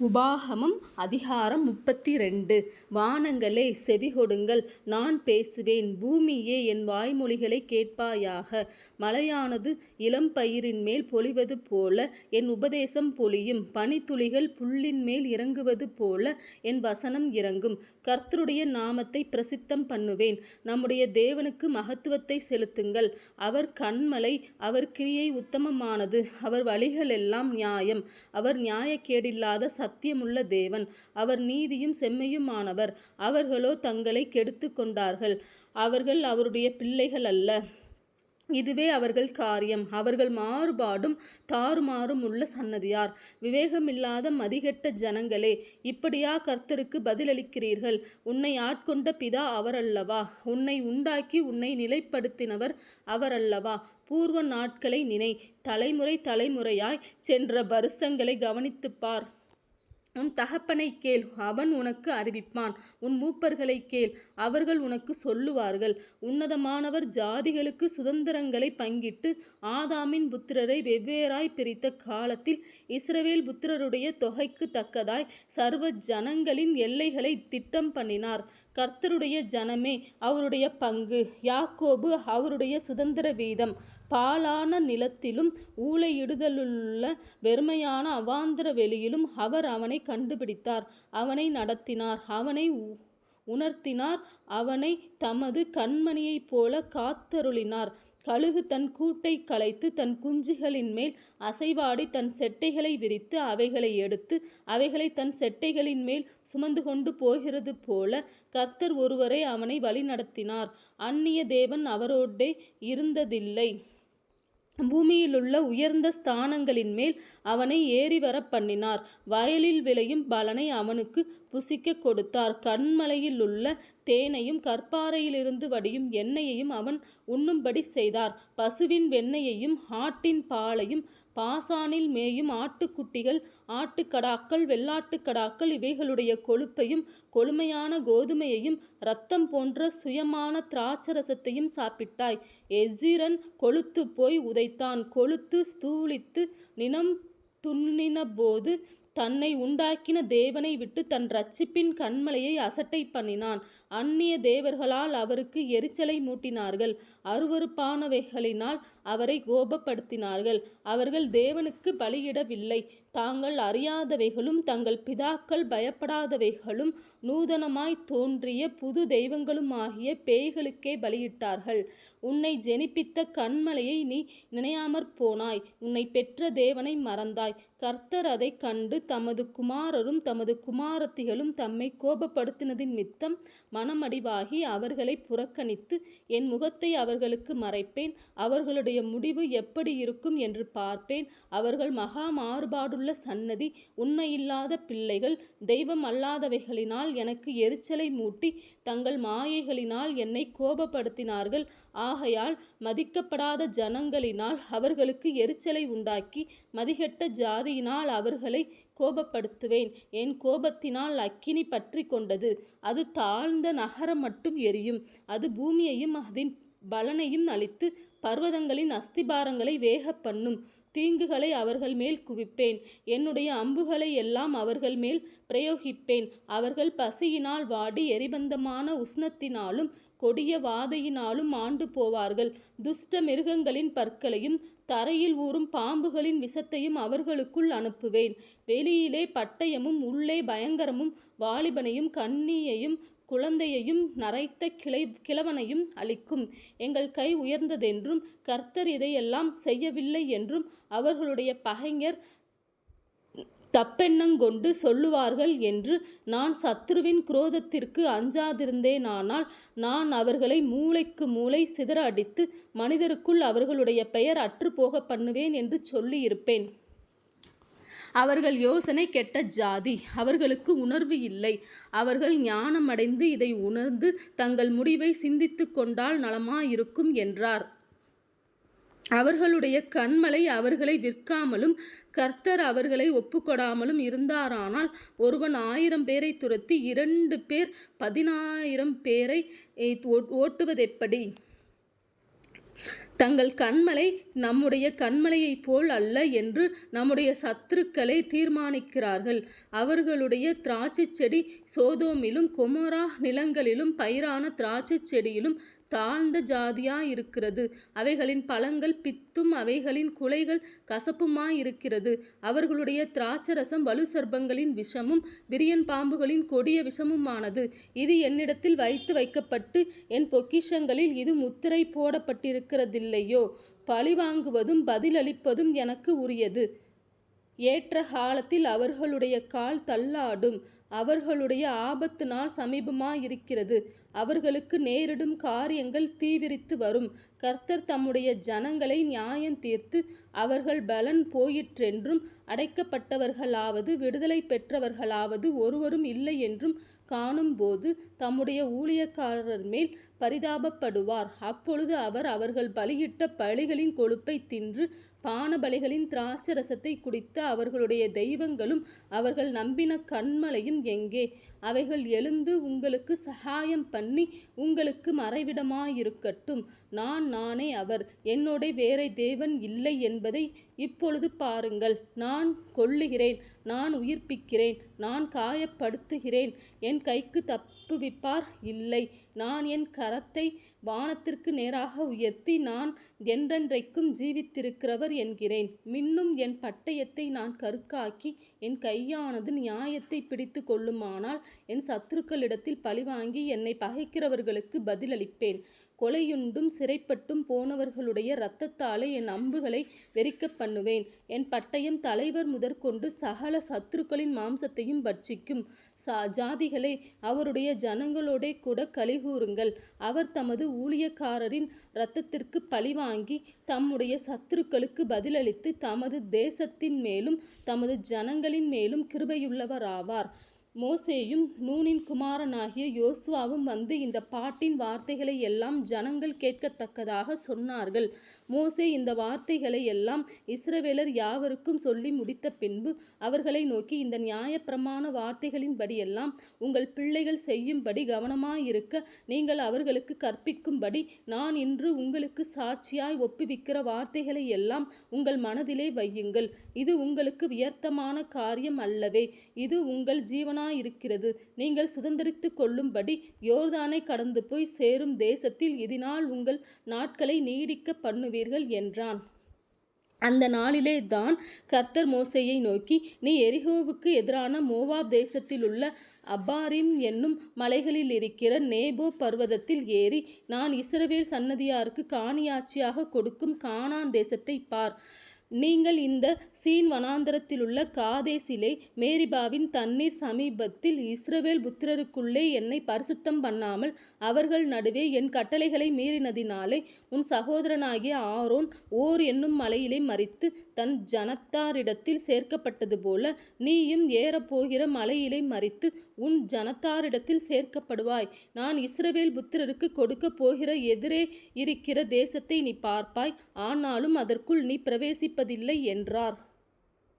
உபாகமம் அதிகாரம் முப்பத்தி ரெண்டு வானங்களே செவிகொடுங்கள். நான் பேசுவேன். பூமியே என் வாய்மொழிகளைக் கேட்பாயாக. மழையானது இளம்பயிரின் மேல் பொழிவது போல என் உபதேசம் பொழியும். பனித்துளிகள் புல்லின் மேல் இறங்குவது போல என் வசனம் இறங்கும். கர்த்தருடைய நாமத்தை பிரசித்தம் பண்ணுவேன். நம்முடைய தேவனுக்கு மகத்துவத்தை செலுத்துங்கள். அவர் கண்மலை அவர் கிரியை உத்தமமானது. அவர் வழிகளெல்லாம் நியாயம். அவர் நியாயக்கேடில்லாத சத் சத்தியமுள்ள தேவன். அவர் நீதியும் செம்மையுமானவர். அவர்களோ தங்களை கெடுத்து கொண்டார்கள். அவர்கள் அவருடைய பிள்ளைகள் அல்ல. இதுவே அவர்கள் காரியம். அவர்கள் மாறுபாடும் தாறுமாறும் உள்ள சன்னதியார். விவேகமில்லாத மதிகெட்ட ஜனங்களே இப்படியா கர்த்தருக்கு பதிலளிக்கிறீர்கள்? உன்னை ஆட்கொண்ட பிதா அவரல்லவா? உன்னை உண்டாக்கி உன்னை நிலைப்படுத்தினவர் அவரல்லவா? பூர்வ நாட்களை நினை. தலைமுறை தலைமுறையாய் சென்ற வருஷங்களை கவனித்துப்பார் உன் தகப்பனை கேள் அவன் உனக்கு அறிவிப்பான். உன் மூப்பர்களை கேள் அவர்கள் உனக்கு சொல்லுவார்கள். உன்னதமானவர் ஜாதிகளுக்கு சுதந்திரங்களை பங்கிட்டு ஆதாமின் புத்திரரை வெவ்வேறாய் பிரித்த காலத்தில் இஸ்ரவேல் புத்திரருடைய தொகைக்கு தக்கதாய் சர்வ ஜனங்களின் எல்லைகளை திட்டம் பண்ணினார். கர்த்தருடைய ஜனமே அவருடைய பங்கு. யாக்கோபு அவருடைய சுதந்திர வீதம். பாலான நிலத்திலும் ஊழையிடுதலுள்ள வெறுமையான அவாந்திர வெளியிலும் அவர் அவனை கண்டுபிடித்தார். அவனை நடத்தினார். அவனை உணர்த்தினார். அவனை தமது கண்மணியைப் போல காத்தருளினார். கழுகு தன் கூட்டை கலைத்து தன் குஞ்சுகளின் மேல் அசைவாடி தன் செட்டைகளை விரித்து அவைகளை எடுத்து அவைகளை தன் செட்டைகளின் மேல் சுமந்து கொண்டு போகிறது போல கர்த்தர் ஒருவரை அவனை வழிநடத்தினார். அந்நிய தேவன் அவரோடே இருந்ததில்லை. பூமியிலுள்ள உயர்ந்த ஸ்தானங்களின் மேல் அவனை ஏறி வர பண்ணினார். வயலில் விளையும் பலனை அவனுக்கு புசிக்க கொடுத்தார். கண்மலையிலுள்ள தேனையும் கற்பாறையிலிருந்து வடியும் எண்ணெயையும் அவன் உண்ணும்படி செய்தார். பசுவின் வெண்ணெயையும் ஆட்டின் பாலையும் பாசானில் மேயும் ஆட்டுக்குட்டிகள் ஆட்டுக்கடாக்கள் வெள்ளாட்டுக்கடாக்கள் இவைகளுடைய கொழுப்பையும் கொழுமையான கோதுமையையும் இரத்தம் போன்ற சுயமான திராட்சரசத்தையும் சாப்பிட்டாய். எசிரன் கொழுத்து போய் உதை தான் கொழுத்து ஸ்தூலித்து நினம் துண்ணினபோது தன்னை உண்டாக்கின தேவனை விட்டு தன் ரட்சிப்பின் கண்மலையை அசட்டை பண்ணினான். அந்நிய தேவர்களால் அவருக்கு எரிச்சலை மூட்டினார்கள். அருவறுப்பானவைகளினால் அவரை கோபப்படுத்தினார்கள். அவர்கள் தேவனுக்கு பலியிடவில்லை. தாங்கள் அறியாதவைகளும் தங்கள் பிதாக்கள் பயப்படாதவைகளும் நூதனமாய் தோன்றிய புது தெய்வங்களுமாகிய பேய்களுக்கே பலியிட்டார்கள். உன்னை ஜெனிப்பித்த கண்மலையை நீ நினையாமற் போனாய். உன்னை பெற்ற தேவனை மறந்தாய். கர்த்தர் அதை கண்டு தமது குமாரரும் தமது குமாரத்திகளும் தம்மை கோபப்படுத்தினதின் மித்தம் மனமடிவாகி அவர்களை புறக்கணித்து என் முகத்தை அவர்களுக்கு மறைப்பேன் அவர்களுடைய முடிவு எப்படி இருக்கும் என்று பார்ப்பேன். அவர்கள் மகா மாறுபாடுள்ள சன்னதி உண்மையில்லாத பிள்ளைகள் தெய்வம் அல்லாதவைகளினால் எனக்கு எரிச்சலை மூட்டி தங்கள் மாயைகளினால் என்னை கோபப்படுத்தினார்கள். ஆகையால் மதிக்கப்படாத ஜனங்களினால் அவர்களுக்கு எரிச்சலை உண்டாக்கி மதிகெட்ட ஜாதியினால் அவர்களை கோபப்படுத்துவேன். என் கோபத்தினால் அக்கினி பற்றி கொண்டது அது தாழ்ந்த நகரம் மட்டும் எரியும். அது பூமியையும் அதன் பலனையும் அழித்து பர்வதங்களின் அஸ்திபாரங்களை வேக பண்ணும். தீங்குகளை அவர்கள் மேல் குவிப்பேன். என்னுடைய அம்புகளை எல்லாம் அவர்கள் மேல் பிரயோகிப்பேன். அவர்கள் பசியினால் வாடி எரிபந்தமான உஷ்ணத்தினாலும் கொடிய வாதையினாலும் ஆண்டு போவார்கள். துஷ்ட மிருகங்களின் பற்களையும் தரையில் ஊறும் பாம்புகளின் விஷத்தையும் அவர்களுக்குள் அனுப்புவேன். வெளியிலே பட்டயமும் உள்ளே பயங்கரமும் வாலிபனையும் கண்ணியையும் குழந்தையையும் நரைத்த கிளை கிழவனையும் அளிக்கும் எங்கள் கை உயர்ந்ததென்றும் கர்த்தர் இதையெல்லாம் செய்யவில்லை என்றும் அவர்களுடைய பகைஞர் தப்பெண்ணங்கொண்டு சொல்லுவார்கள் என்று நான் சத்ருவின் குரோதத்திற்கு அஞ்சாதிருந்தேனானால் நான் அவர்களை மூளைக்கு மூளை சிதற அடித்து மனிதருக்குள் அவர்களுடைய பெயர் அற்றுப்போக பண்ணுவேன் என்று சொல்லியிருப்பேன். அவர்கள் யோசனை கெட்ட ஜாதி. அவர்களுக்கு உணர்வு இல்லை. அவர்கள் ஞானமடைந்து இதை உணர்ந்து தங்கள் முடிவை சிந்தித்து கொண்டால் நலமாயிருக்கும் என்றார். அவர்களுடைய கண்மலை அவர்களை விற்காமலும் கர்த்தர் அவர்களை ஒப்புக்கொடாமலும் இருந்தாரானால் ஒருவன் ஆயிரம் பேரை துரத்தி இரண்டு பேர் பதினாயிரம் பேரை ஓட்டுவதெப்படி தங்கள் கண்மலை நம்முடைய கண்மலையைப் போல் அல்ல என்று நம்முடைய சத்துருக்களை தீர்மானிக்கிறார்கள். அவர்களுடைய திராட்சை செடி சோதோமிலும் கொமோரா நிலங்களிலும் பயிரான திராட்சை செடியிலும் தாழ்ந்த ஜாதியாயிருக்கிறது. அவைகளின் பழங்கள் பித்தும் அவைகளின் குலைகள் கசப்புமாயிருக்கிறது. அவர்களுடைய திராட்சரசம் வலு சர்பங்களின் விஷமும் விரியன் பாம்புகளின் கொடிய விஷமுமானது. இது என்னிடத்தில் வைத்து வைக்கப்பட்டு என் பொக்கிஷங்களில் இது முத்திரை போடப்பட்டிருக்கிறதில்லையோ? பழிவாங்குவதும் பதிலளிப்பதும் எனக்கு உரியது. ஏற்ற காலத்தில் அவர்களுடைய கால் தள்ளாடும். அவர்களுடைய ஆபத்து நாள் சமீபமாயிருக்கிறது. அவர்களுக்கு நேரிடும் காரியங்கள் தீவிரித்து வரும். கர்த்தர் தம்முடைய ஜனங்களை நியாயம் தீர்த்து அவர்கள் பலன் போயிற்றென்றும் அடைக்கப்பட்டவர்களாவது விடுதலை பெற்றவர்களாவது ஒருவரும் இல்லை என்றும் காணும்போது தம்முடைய ஊழியக்காரர்மேல் பரிதாபப்படுவார். அப்பொழுது அவர் அவர்கள் பலியிட்ட பலிகளின் கொழுப்பை தின்று பானபலிகளின் திராட்சரசத்தை குடித்த அவர்களுடைய தெய்வங்களும் அவர்கள் நம்பின கண்மலையும் எங்கே? அவைகள் எழுந்து உங்களுக்கு சகாயம் பண்ணி உங்களுக்கு மறைவிடமாயிருக்கட்டும். நான் நானே அவர். என்னோட வேறே தேவன் இல்லை என்பதை இப்பொழுது பாருங்கள். நான் கொல்லுகிறேன் நான் உயிர்ப்பிக்கிறேன் நான் காயப்படுத்துகிறேன் என் கைக்கு தப்புவிப்பார் இல்லை. நான் என் கரத்தை வானத்திற்கு நேராக உயர்த்தி நான் என்றென்றைக்கும் ஜீவித்திருக்கிறவர் என்கிறேன். மின்னும் என் பட்டயத்தை நான் கருக்காக்கி என் கையானது நியாயத்தை பிடித்து கொள்ளுமானால் என் சத்துருக்களிடத்தில் பழிவாங்கி என்னை பகைக்கிறவர்களுக்கு பதிலளிப்பேன். கொலையுண்டும் சிறைப்பட்டும் போனவர்களுடைய இரத்தத்தாலே என் அம்புகளை வெறிக்கப்பண்ணுவேன். என் பட்டயம் தலைவர் முதற்கொண்டு சகல சத்துருக்களின் மாம்சத்தையும் பட்சிக்கும். ஜாதிகளை அவருடைய ஜனங்களோடேகூடக் கலிகூறுங்கள் அவர் தமது ஊழியக்காரரின் இரத்தத்திற்கு பழிவாங்கி தம்முடைய சத்துருக்களுக்கு பதிலளித்து தமது தேசத்தின் மேலும் தமது ஜனங்களின் மேலும் கிருபையுள்ளவராவார். மோசேயும் நூனின் குமாரனாகிய யோசுவாவும் வந்து இந்த பாட்டின் வார்த்தைகளை எல்லாம் ஜனங்கள் கேட்கத்தக்கதாக சொன்னார்கள். மோசே இந்த வார்த்தைகளை எல்லாம் இஸ்ரவேலர் யாவருக்கும் சொல்லி முடித்த பின்பு அவர்களை நோக்கி இந்த நியாயப்பிரமாண வார்த்தைகளின்படியெல்லாம் உங்கள் பிள்ளைகள் செய்யும்படி கவனமாயிருக்க நீங்கள் அவர்களுக்கு கற்பிக்கும்படி நான் இன்று உங்களுக்கு சாட்சியாய் ஒப்புவிக்கிற வார்த்தைகளை எல்லாம் உங்கள் மனதிலே வையுங்கள். இது உங்களுக்கு வியர்த்தமான காரியம் அல்லவே. இது உங்கள் ஜீவன இருக்கிறது நீங்கள் சுதந்திரித்து கொள்ளும்படி யோர்தானே கடந்து போய் சேரும் தேசத்தில் இதனால் உங்கள் நாட்களை நீடிக்க பண்ணுவீர்கள் என்றான். அந்த நாளிலே தான் கர்த்தர் மோசையை நோக்கி நீ எரிகோவுக்கு எதிரான மோவாப் தேசத்தில் உள்ள அபாரிம் என்னும் மலைகளில் இருக்கிற நேபோ பர்வதத்தில் ஏறி நான் இஸ்ரவேல் சன்னதியாருக்கு காணியாட்சியாக கொடுக்கும் கானான் தேசத்தை பார். நீங்கள் இந்த சீன் வனாந்தரத்திலுள்ள காதேசிலே மேரிபாவின் தண்ணீர் சமீபத்தில் இஸ்ரவேல் புத்திரருக்குள்ளே என்னை பரிசுத்தம் பண்ணாமல் அவர்கள் நடுவே என் கட்டளைகளை மீறினதினாலே உன் சகோதரனாகிய ஆரோன் ஓர் என்னும் மலையிலே மறித்து தன் ஜனத்தாரிடத்தில் சேர்க்கப்பட்டது போல நீயும் ஏறப்போகிற மலையிலே மறித்து உன் ஜனத்தாரிடத்தில் சேர்க்கப்படுவாய். நான் இஸ்ரவேல் புத்திரருக்கு கொடுக்க போகிற எதிரே இருக்கிற தேசத்தை நீ பார்ப்பாய். ஆனாலும் அதற்குள் நீ கேட்பதில்லை என்றார்.